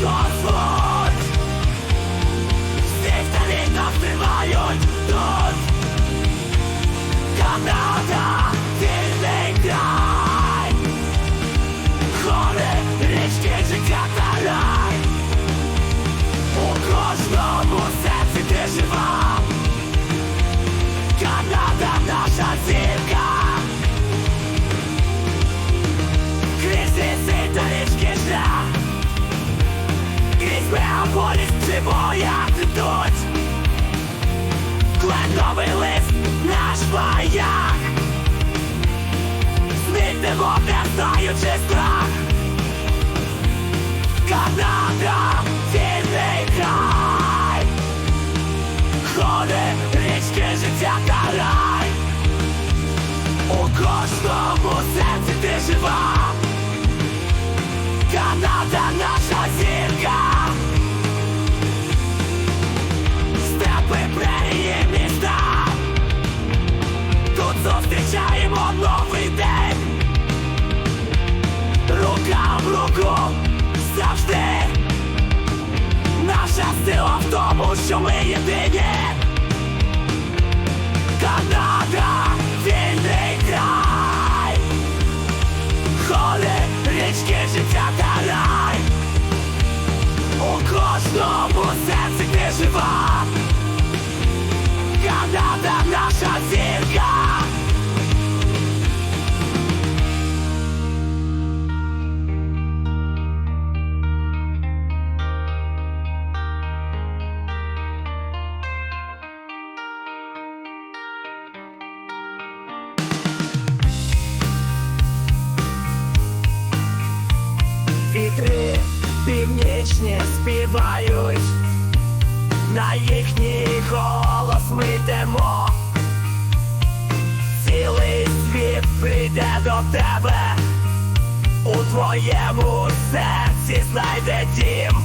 Gods. Чи боя йдуть Кленовий лист наш маяк Змінимо не знаючи страх. Канада, вільний край. Гори, річки, життя та рай У кожному серці ти жива що ми єдині Північні співають, на їхній голос ми йдемо. Цілий світ прийде до тебе, у твоєму серці знайде дім.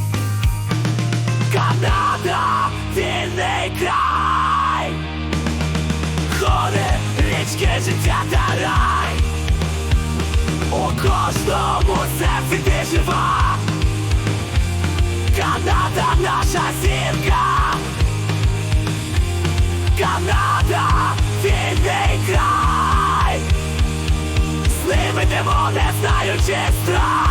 Канада, вільний край, гори, річки, життя та рай. У кожному серці ти жива Канада наша зірка Канада, вільний край. Ними ведемо, не знаючи страх